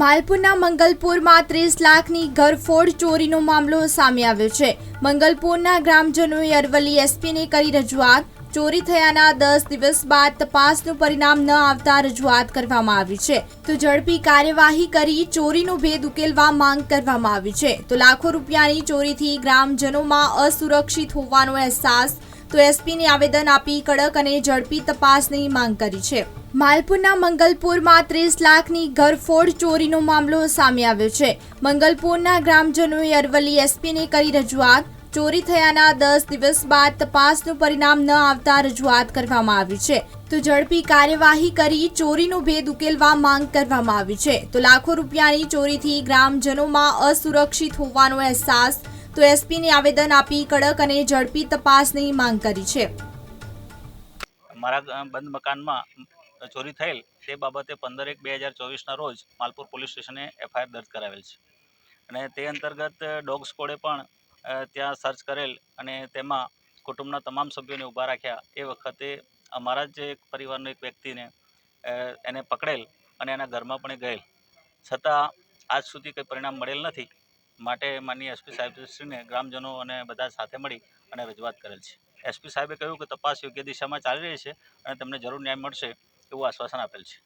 માલપુરના મંગલપુરમાં ત્રીસ લાખની ઘરફોડ ચોરીનો મામલો સામે આવ્યો છે. મંગલપુરના ગ્રામજનોએ અરવલ્લી એસપીને કરી રજૂઆત. ચોરી થયાના દસ દિવસ બાદ તપાસનું પરિણામ ન આવતા રજૂઆત કરવામાં આવી છે. તો ઝડપી કાર્યવાહી કરી ચોરીનો ભેદ ઉકેલવા માંગ કરવામાં આવી છે. તો લાખો રૂપિયાની ચોરીથી ગ્રામજનોમાં અસુરક્ષિત હોવાનો અહેસાસ. તો એસપીને આવેદન આપી કડક અને ઝડપી તપાસની માંગ કરી છે. માલપુરના મંગલપુરમાં ત્રીસ લાખની ઘરફોડ ચોરીનો મામલો સામે આવ્યો છે. મંગલપુરના ગ્રામજનોએ અરવલ્લી એસપીને કરી રજૂઆત. ચોરી થયાના દસ દિવસ બાદ તપાસનું પરિણામ ન આવતા રજૂઆત કરવામાં આવી છે. તો ઝડપી કાર્યવાહી કરી ચોરીનો ભેદ ઉકેલવા માંગ કરવામાં આવી છે. તો લાખો રૂપિયાની ચોરીથી ગ્રામજનોમાં અસુરક્ષિત હોવાનો અહેસાસ. તો એસપીને આવેદન આપી કડક અને ઝડપી તપાસની માંગ કરી છે. મારા બંધ મકાનમાં ચોરી થયેલ તે બાબતે પંદર એક બે હજાર ચોવીસના રોજ માલપુર પોલીસ સ્ટેશને એફઆઈઆર દર્જ કરાવેલ છે. અને તે અંતર્ગત ડોગ સ્કોડે પણ ત્યાં સર્ચ કરેલ અને તેમાં કુટુંબના તમામ સભ્યોને ઊભા રાખ્યા. એ વખતે અમારા જ એક પરિવારનો એક વ્યક્તિને એને પકડેલ અને એના ઘરમાં પણ ગયેલ. છતાં આજ સુધી કંઈ પરિણામ મળેલ નથી. માટે માનનીય એસપી સાહેબશ્રીને ગ્રામજનો અને બધા સાથે મળી અને રજૂઆત કરેલ છે. એસપી સાહેબે કહ્યું કે તપાસ યોગ્ય દિશામાં ચાલી રહી છે અને તમને જરૂર ન્યાય મળશે. એવું આશ્વાસન આપેલ છે.